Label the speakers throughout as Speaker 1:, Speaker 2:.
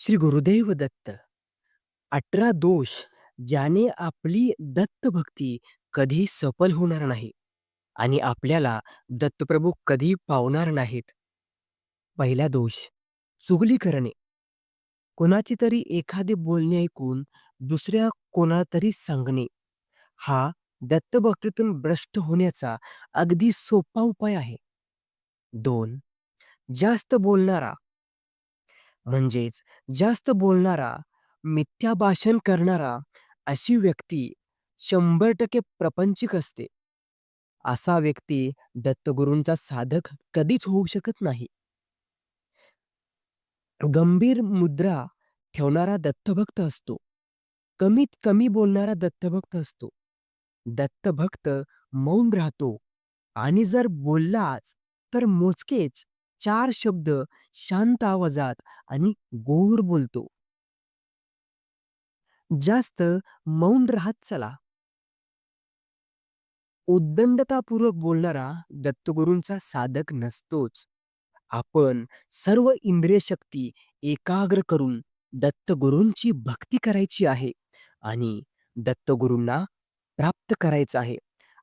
Speaker 1: श्री गुरुदेव दत्त. 18 दोष ज्याने आपली दत्तभक्ती कधी सफल होणार नाही आणि आपल्याला दत्तप्रभू कधी पावणार नाहीत. पहिला दोष, चुगली करणे. कोणाची तरी एखादे बोलणे ऐकून दुसऱ्या कोणाला तरी सांगणे. हा दत्तभक्तीतून भ्रष्ट होण्याचा अगदी सोपा उपाय आहे. दोन जास्त बोलणारा. म्हणजेच जास्त बोलणारा, मिथ्या भाषण करणारा अशी व्यक्ती शंभर टक्के प्रपंचिक असते. असा व्यक्ती दत्तगुरूंचा साधक कधीच होऊ शकत नाही. गंभीर मुद्रा ठेवणारा दत्तभक्त असतो. कमीत कमी बोलणारा दत्तभक्त असतो. दत्तभक्त मौन राहतो आणि जर बोललाच तर मोजकेच चार शब्द शांत आवाजात आणि गोड बोलतो. जास्त मौन राहत चला. उद्दंडतापूर्वक बोलणारा दत्तगुरूंचा साधक नसतोच. आपण सर्व इंद्रिय शक्ती एकाग्र करून दत्तगुरूंची भक्ती करायची आहे आणि दत्तगुरूंना प्राप्त करायचं आहे.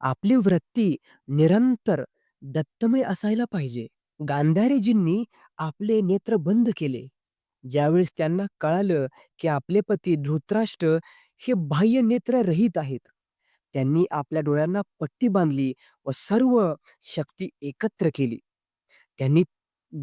Speaker 1: आपली वृत्ती निरंतर दत्तमय असायला पाहिजे. गांधारीजींनी आपले नेत्र बंद केले. ज्यावेळेस त्यांना कळालं की आपले पती धृतराष्ट्र हे बाह्य नेत्ररहित आहेत. त्यांनी आपल्या डोळ्यांना पट्टी बांधली व सर्व शक्ती एकत्र केली. त्यांनी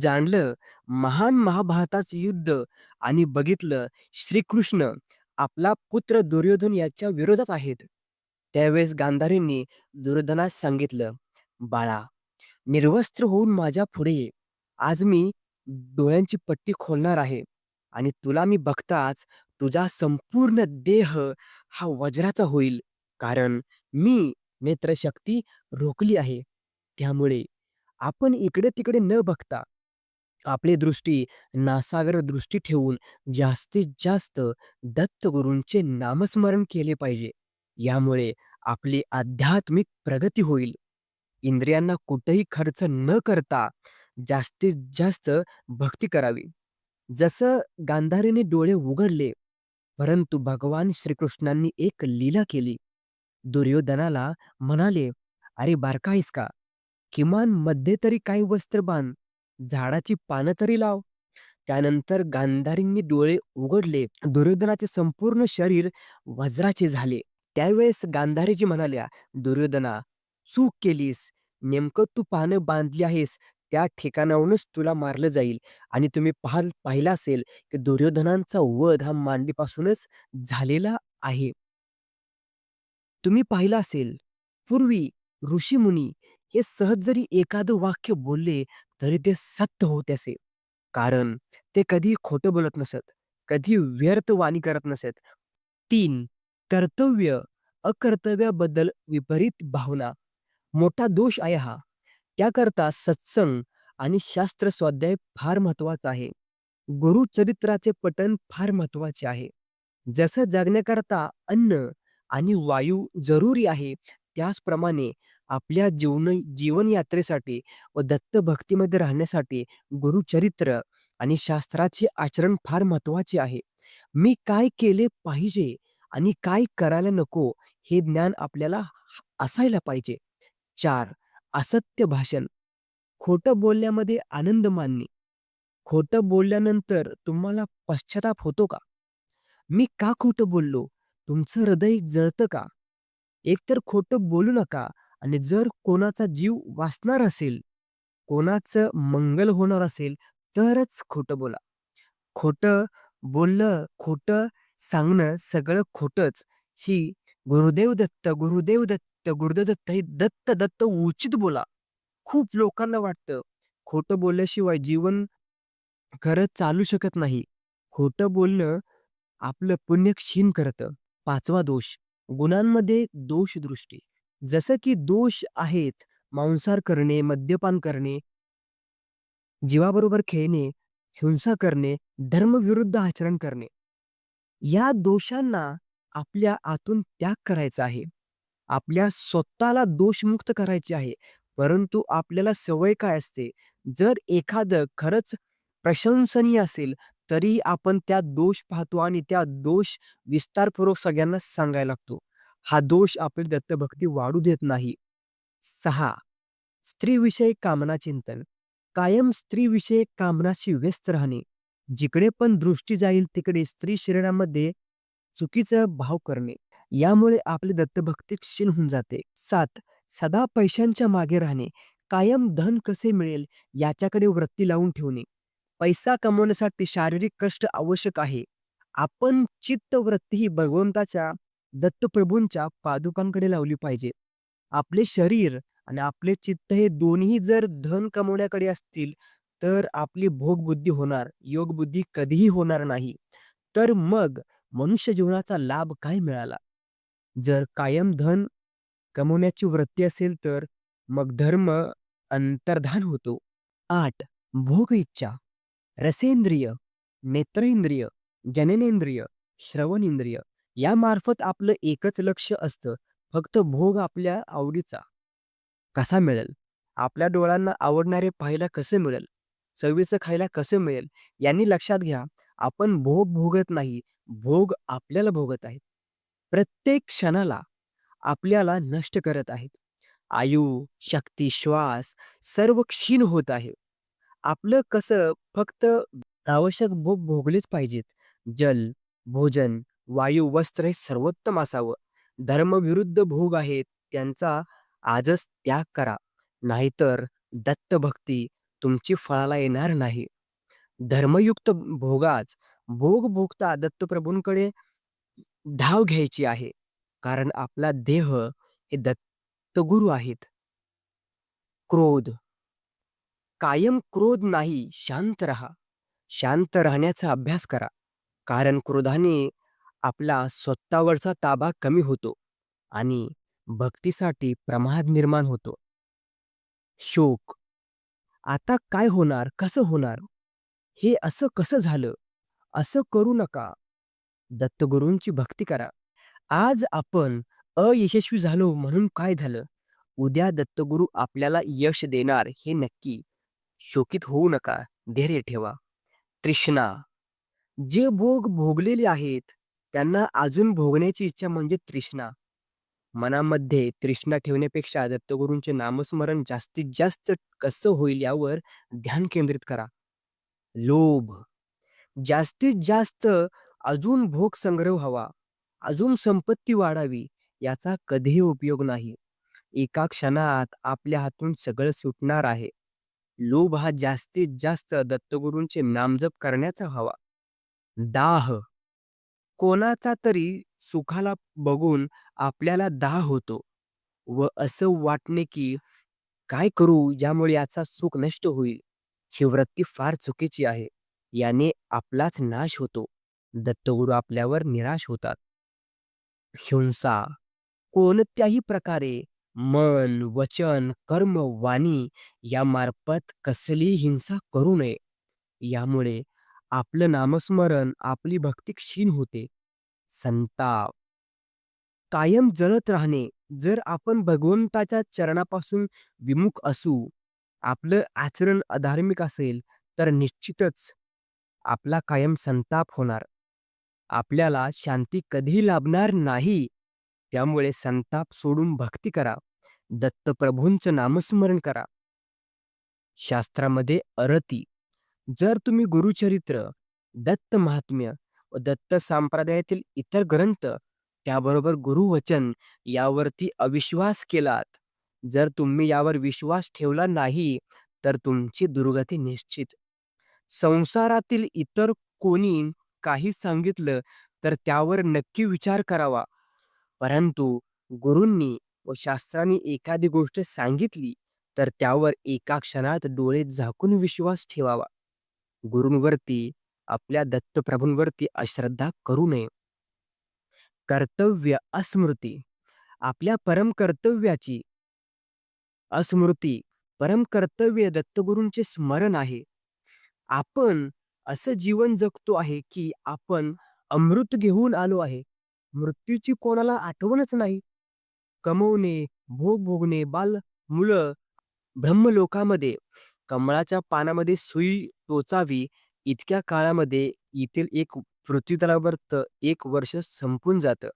Speaker 1: जाणलं महान महाभारताचं युद्ध आणि बघितलं श्रीकृष्ण आपला पुत्र दुर्योधन याच्या विरोधात आहेत. त्यावेळेस गांधारींनी दुर्योधनास सांगितलं, "बाळा, निर्वस्त्र होऊन माझ्या पुढे ये. आज मी डोळ्यांची पट्टी खोलणार आहे आणि तुला मी बघताच तुझा संपूर्ण देह हा वज्राचा होईल. कारण मी नेत्रशक्ती रोखली आहे. त्यामुळे आपण इकडे-तिकडे न बघता आपली दृष्टी नासावर दृष्टी ठेवून जास्तीत जास्त दत्तगुरूंचे नामस्मरण केले पाहिजे. यामुळे आपली आध्यात्मिक प्रगती होईल. इंद्रियांना कुठेही खर्च न करता जास्तीत जास्त भक्ती करावी. जसं गांधारीने डोळे उघडले, परंतु भगवान श्रीकृष्णांनी एक लीला केली. दुर्योधनाला म्हणाले, "अरे बारकाईस का? किमानमध्ये तरी काही वस्त्र बांध. झाडाची पानं तरी लाव." त्यानंतर गांधारींनी डोळे उघडले. दुर्योधनाचे संपूर्ण शरीर वज्राचे झाले. त्यावेळेस गांधारीजी म्हणाल्या, "दुर्योधना, चूक केलीस. नेमकं तू पानं बांधली आहेस त्या ठिकाणाहूनच तुला मारलं जाईल." आणि तुम्ही पाहाल पाहिलं असेल की दुर्योधनांचा वध हा मांडीपासूनच झालेला आहे. तुम्ही पाहिलं असेल, पूर्वी ऋषीमुनी हे सहज जरी एखादं वाक्य बोलले तरी ते सत्य होत असे. कारण ते कधी खोटं बोलत नसत. कधी व्यर्थ वाणी करत नसत. तीन कर्तव्य, अकर्तव्याबद्दल विपरीत भावना. मोठा दोष आहे हा. त्याकरता सत्संग आणि शास्त्र स्वाध्याय फार महत्त्वाचा आहे. गुरुचरित्राचे पठण फार महत्त्वाचे आहे. जसं जगण्याकरता अन्न आणि वायू जरुरी आहे, त्याचप्रमाणे आपल्या जीवन जीवनयात्रेसाठी व दत्त भक्तीमध्ये राहण्यासाठी गुरुचरित्र आणि शास्त्राचे आचरण फार महत्त्वाचे आहे. मी काय केले पाहिजे आणि काय करायला नको हे ज्ञान आपल्याला असायला पाहिजे. चार असत्य भाषण. खोटं बोलण्यामध्ये आनंद मानणे. खोटं बोलल्यानंतर तुम्हाला पश्चाताप होतो का? मी का खोटं बोललो? तुमचं हृदय जळतं का? एकतर खोटं बोलू नका आणि जर कोणाचा जीव वाचणार असेल, कोणाचं मंगल होणार असेल, तरच खोटं बोला. खोटं बोललं खोटं सांगणं सगळं खोटंच ही गुरुदेव दत्त, गुरुदेव दत्त, गुरुदेव गुरुदत्त हे दत्त, दत्त उचित बोला. खूप लोकांना वाटतं, खोटं बोलल्याशिवाय जीवन खरंच चालू शकत नाही. खोटं बोलणं आपलं पुण्य क्षीण करतं. पाचवा दोष, गुणांमध्ये दोषदृष्टी. जसं की दोष आहेत मांसाहार करणे, मद्यपान करणे, जीवाबरोबर खेळणे, हिंसा करणे, धर्मविरुद्ध आचरण करणे. या दोषांना आपल्या आतून त्याग करायचा आहे. आपल्या स्वतःला दोषमुक्त करायचे आहे. परंतु आपल्याला सवय काय असते, जर एखादं खरंच प्रशंसनीय असेल, तरी आपण त्या दोष पाहतो आणि त्या दोष विस्तारपूर्वक सगळ्यांना सांगायला लागतो. हा दोष आपली दत्तभक्ती वाढू देत नाही. सहा स्त्रीविषयक कामना चिंतन. कायम स्त्रीविषयक कामनाशी व्यस्त राहणे. जिकडे पण दृष्टी जाईल तिकडे स्त्री शरीरामध्ये चुकीचा भाव करणे. यामुळे आपली दत्तभक्ती क्षीण होऊन जाते. सात सदा पैशांच्या मागे राहणे. कायम धन कसे मिळेल याच्याकडे वृत्ती लावून ठेवणे. पैसा कमवण्यासाठी शारीरिक कष्ट आवश्यक आहे. आपण चित्तवृत्ती ही भगवंताच्या, दत्तप्रभूंच्या पादुकांकडे लावली पाहिजे. आपले शरीर आणि आपले चित्त हे दोन्ही जर धन कमवण्याकडे असतील, तर आपली भोगबुद्धी होणार, योगबुद्धी कधीही होणार नाही. तर मग मनुष्य जीवनाचा लाभ काय मिळाला? जर कायम धन कमवण्याची वृत्ती असेल तर मग धर्म अंतर्धान होतो. आठ भोग इच्छा. रसेंद्रिय, नेत्रेंद्रिय, जननेंद्रिय, श्रवणेंद्रिय यामार्फत आपलं एकच लक्ष असतं, फक्त भोग आपल्या आवडीचा कसा मिळेल? आपल्या डोळ्यांना आवडणारे पाहायला कसं मिळेल? चवीचं खायला कसं मिळेल? यांनी लक्षात घ्या, आपण भोग भोगत नाही, भोग आपल्याला भोगत आहेत. प्रत्येक क्षणाला आपल्याला नष्ट करत आहेत. आयु, शक्ती, श्वास सर्व क्षीण होत आहे. आपलं कसं फक्त आवश्यक भोग भोगलेच पाहिजेत. जल, भोजन, वायू, वस्त्र हे सर्वोत्तम असावं. धर्मविरुद्ध भोग आहेत त्यांचा आजच त्याग करा. नाहीतर दत्तभक्ती तुमची फळाला येणार नाही. धर्मयुक्त भोगाच भोग भोगता दत्तप्रभूंकडे धाव घ्यायची आहे. कारण आपला देह हे दत्तगुरू आहेत. क्रोध. कायम क्रोध नाही, शांत राहा. शांत राहण्याचा अभ्यास करा. कारण क्रोधाने आपला स्वतःवरचा ताबा कमी होतो आणि भक्तीसाठी प्रमाद निर्माण होतो. शोक. आता काय होणार? कसं होणार? हे असं कसं झालं? असं करू नका. दत्तगुरूंची भक्ती करा. आज आपण अयशस्वी झालो म्हणून काय झालं? उद्या दत्तगुरू आपल्याला यश देणार हे नक्की. शोकित होऊ नका. धैर्य ठेवा. तृष्णा. जे भोग भोगलेले आहेत, त्यांना अजून भोगण्याची इच्छा म्हणजे तृष्णा. मनामध्ये तृष्णा ठेवण्यापेक्षा दत्तगुरूंचे नामस्मरण जास्तीत जास्त कसं होईल यावर ध्यान केंद्रित करा. लोभ. जास्तीत जास्त अजून भोग संग्रह हवा अजून संपत्ती वाढावी याचा कधीही उपयोग नाही. एका क्षणात आपल्या हातून सगळं सुटणार आहे. लोभ हा जास्तीत जास्त दत्तगुरूंचे नामजप करण्याचा हवा दाह. कोणाचा तरी सुखाला बघून आपल्याला दाह होतो व असं वाटणे की काय करू ज्यामुळे याचा सुख नष्ट होईल. ही वृत्ती फार चुकीची आहे. याने आपलाच नाश होतो. दत्तगुरू आपल्यावर निराश होतात. हिंसा. कोणत्याही प्रकारे मन, वचन, कर्म, वाणी यामार्फत कसलीही हिंसा करू नये. यामुळे आपलं नामस्मरण, आपली भक्ती क्षीण होते. संताप. कायम जळत राहणे. जर आपण भगवंताच्या चरणापासून विमुख असू, आपलं आचरण अधार्मिक असेल, तर निश्चितच आपला कायम संताप होणार. आपल्याला शांती कधीही लाभणार नाही. त्यामुळे संताप सोडून भक्ती करा. दत्तप्रभूंचं नामस्मरण करा. शास्त्रामध्ये अरती. जर तुम्ही गुरुचरित्र, दत्त महात्म्य व दत्त संप्रदायातील इतर ग्रंथ, त्याबरोबर गुरुवचन यावरती अविश्वास केलात, जर तुम्ही यावर विश्वास ठेवला नाही, तर तुमची दुर्गती निश्चित. संसारातील इतर कोणी काही सांगितलं तर त्यावर नक्की विचार करावा. परंतु गुरूंनी व शास्त्रांनी एखादी गोष्ट सांगितली तर त्यावर एका क्षणात डोळे झाकून विश्वास ठेवावा. गुरूंवरती, आपल्या दत्तप्रभूंवरती अश्रद्धा करू नये. कर्तव्य अस्मृती. आपल्या परमकर्तव्याची अस्मृती. परमकर्तव्य दत्तगुरूंचे स्मरण आहे. आपण असं जीवन जगतो आहे की आपण अमृत घेऊन आलो आहे. मृत्यूची कोणाला आठवणच नाही. कमवणे, भोग भोगणे, बाल मुलं ब्रह्मलोकामध्ये कमळाच्या पानामध्ये सुई टोचावी इतक्या काळामध्ये येथील एक पृथ्वीतलावरचं एक वर्ष संपून जातं.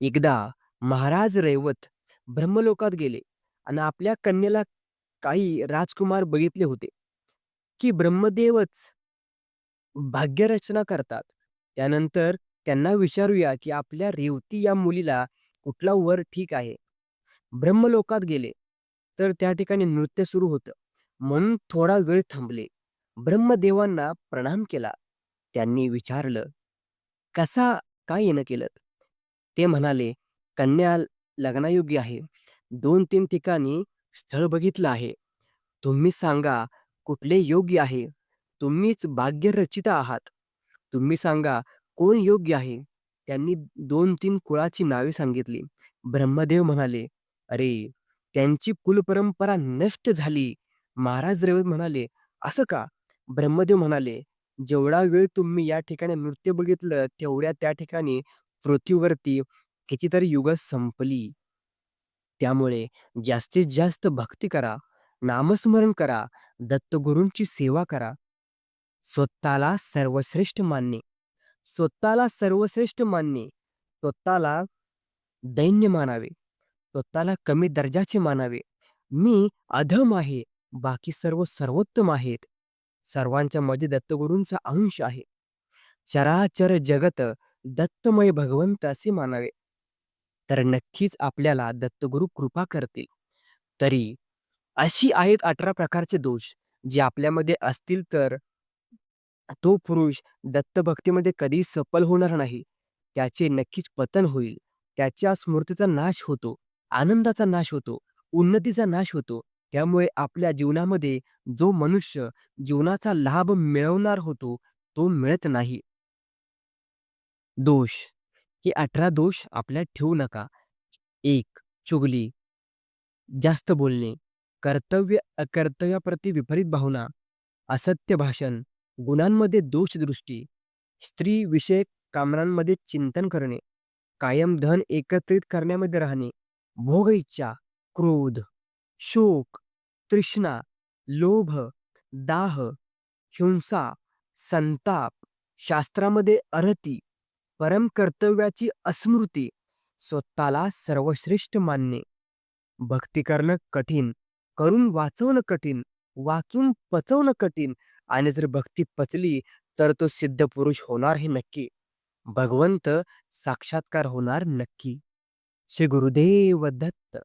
Speaker 1: एकदा महाराज रैवत ब्रह्मलोकात गेले आणि आपल्या कन्येला काही राजकुमार बघितले होते, की ब्रह्मदेवच भाग्यरचना करतात. त्यानंतर त्यांना विचारूया, की आपल्या रेवती या मुलीला कुठला वर ठीक आहे. ब्रह्मलोकात गेले, तर त्या ठिकाणी नृत्य सुरू होतं. म्हणून थोडा वेळ थांबले. ब्रह्मदेवांना प्रणाम केला. त्यांनी विचारलं, "कसा काय येणं केलं ते म्हणाले, "कन्या लग्नायोग्य आहे. 2-3 ठिकाणी स्थळ बघितलं आहे. तुम्ही सांगा कुठले योग्य आहे? तुम्हीच भाग्यरचिता आहात. तुम्ही सांगा कोण योग्य आहे?" त्यांनी 2-3 कुळाची नावे सांगितली. ब्रह्मदेव म्हणाले, "अरे, त्यांची कुलपरंपरा नष्ट झाली." महाराज रेवत म्हणाले, "असं का?" ब्रह्मदेव म्हणाले, "जेवढा वेळ तुम्ही या ठिकाणी नृत्य बघितलं, तेवढ्या त्या ठिकाणी पृथ्वीवरती कितीतरी युग संपली. त्यामुळे जास्तीत जास्त भक्ती करा, नामस्मरण करा, दत्तगुरूंची सेवा करा. स्वतःला सर्वश्रेष्ठ मानणे, स्वतःला सर्वश्रेष्ठ मानणे, स्वतःला दैन्य मानावे, स्वतःला कमी दर्जाचे मानावे. मी अधम आहे, बाकी सर्व सर्वोत्तम आहेत. सर्वांच्या मध्ये दत्तगुरूंचा अंश आहे. चराचर जगत दत्तमय भगवंत असे मानावे. तर नक्कीच आपल्याला दत्तगुरू कृपा करतील. तरी अशी आहेत 18 प्रकारचे दोष, जे आपल्यामध्ये असतील तर तो पुरुष दत्तभक्तीमध्ये कधी सफल होणार नाही. त्याचे नक्कीच पतन होईल. त्याच्या स्मृतीचा नाश होतो, आनंदाचा नाश होतो, उन्नतीचा नाश होतो. त्यामुळे आपल्या जीवनामध्ये जो मनुष्य जीवनाचा लाभ मिळवणार होतो, तो मिळत नाही. दोष. हे 18 दोष आपल्या ठेवू नका. एक चुगली, जास्त बोलणे, कर्तव्य अकर्तव्याप्रती विपरीत भावना, असत्य भाषण, गुणांमध्ये दोषदृष्टी, स्त्रीविषयक कामनांमध्ये चिंतन करणे, कायम धन एकत्रित करण्यामध्ये राहणे, भोग इच्छा क्रोध, शोक, तृष्णा, लोभ, दाह, हिंसा, संताप, शास्त्रामध्ये अरती, परम कर्तव्याची अस्मृती, स्वतःला सर्वश्रेष्ठ मानणे. भक्ती करणं कठीण, करून वाचवणं कठीण, वाचून पचवणं कठीण आणि जर भक्ती पचली तर तो सिद्ध पुरुष होणार हे नक्की. भगवंत साक्षात्कार होणार नक्की. श्री गुरुदेव दत्त.